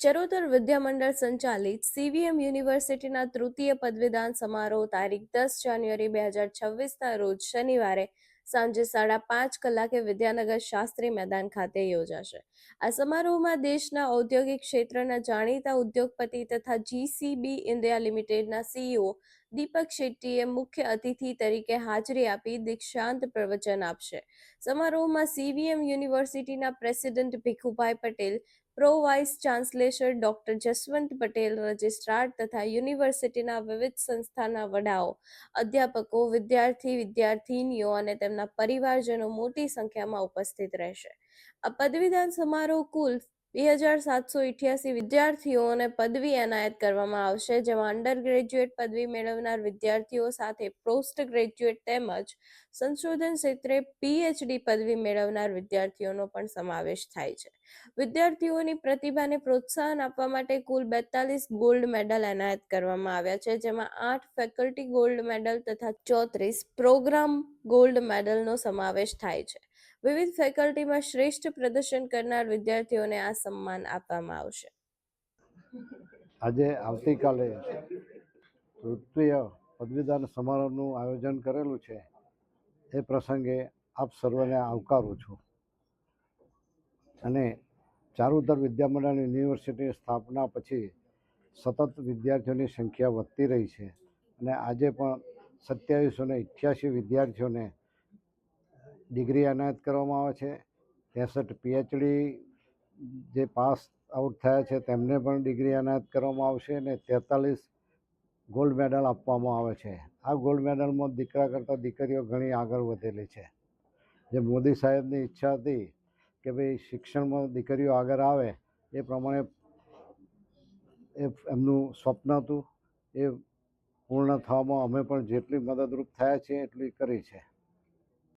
ચરોતર વિદ્યામંડળ સંચાલિત સીવીએમ યુનિવર્સિટીના તૃતીય પદવીદાન સમારોહ તારીખ દસ જાન્યુઆરી બે હજાર છવ્વીસના રોજ શનિવારે સાંજે સાડા પાંચ કલાકે વિદ્યાનગર શાસ્ત્રી મેદાન ખાતે યોજાશે. આ સમારોહમાં દેશના ઔદ્યોગિક ક્ષેત્રના જાણીતા ઉદ્યોગપતિ તથા જીસીબી ઇન્ડિયા લિમિટેડના સીઈઓ દીપક શેટ્ટીએ મુખ્ય અતિથિ તરીકે હાજરી આપી દીક્ષાંત પ્રવચન આપશે. સમારોહમાં સીવીએમ યુનિવર્સિટીના president Bhikhubhai Patel, pro vice chancellor doctor Jaswant Patel, registrar તથા યુનિવર્સિટીના વિવિધ સંસ્થાના વડાઓ, અધ્યાપકો, વિદ્યાર્થી વિદ્યાર્થીનીઓ અને તેમના પરિવારજનો મોટી સંખ્યામાં ઉપસ્થિત રહેશે. આ પદવીદાન સમારોહ કુલ બે હજાર સાતસો ઇઠ્યાસી વિદ્યાર્થીઓને પદવી એનાયત કરવામાં આવશે, જેમાં અંડર ગ્રેજ્યુએટ પદવી મેળવનાર વિદ્યાર્થીઓ સાથે પોસ્ટ ગ્રેજ્યુએટ તેમજ સંશોધન ક્ષેત્રે પીએચડી પદવી મેળવનાર વિદ્યાર્થીઓનો પણ સમાવેશ થાય છે. વિદ્યાર્થીઓની પ્રતિભાને પ્રોત્સાહન આપવા માટે કુલ બેતાલીસ ગોલ્ડ મેડલ એનાયત કરવામાં આવ્યા છે, જેમાં આઠ ફેકલ્ટી ગોલ્ડ મેડલ તથા ચોત્રીસ પ્રોગ્રામ ગોલ્ડ મેડલનો સમાવેશ થાય છે. વિવિધ ફેકલ્ટીમાં શ્રેષ્ઠ પ્રદર્શન કરનાર વિદ્યાર્થીઓને આ સન્માન આપવામાં આવશે. આજે આવતીકાલે તૃતીય પદવીદાન સમારોહનું આયોજન કરેલું છે. એ પ્રસંગે આપ સર્વને આવકારું છું. અને ચારુતર વિદ્યામંડળ યુનિવર્સિટીની સ્થાપના પછી સતત વિદ્યાર્થીઓની સંખ્યા વધતી રહી છે. અને આજે પણ સત્યાવીસો ને વિદ્યાર્થીઓને ડિગ્રી એનાયત કરવામાં આવે છે. ત્રેસઠ પીએચડી જે પાસ આઉટ થયા છે તેમને પણ ડિગ્રી એનાયત કરવામાં આવશે અને તેતાલીસ ગોલ્ડ મેડલ આપવામાં આવે છે. આ ગોલ્ડ મેડલમાં દીકરા કરતાં દીકરીઓ ઘણી આગળ વધેલી છે. જે મોદી સાહેબની ઈચ્છા હતી કે ભાઈ શિક્ષણમાં દીકરીઓ આગળ આવે એ પ્રમાણે એ એમનું સ્વપ્ન હતું. એ પૂર્ણ થવામાં અમે પણ જેટલી મદદરૂપ થયા છીએ એટલી કરી છે.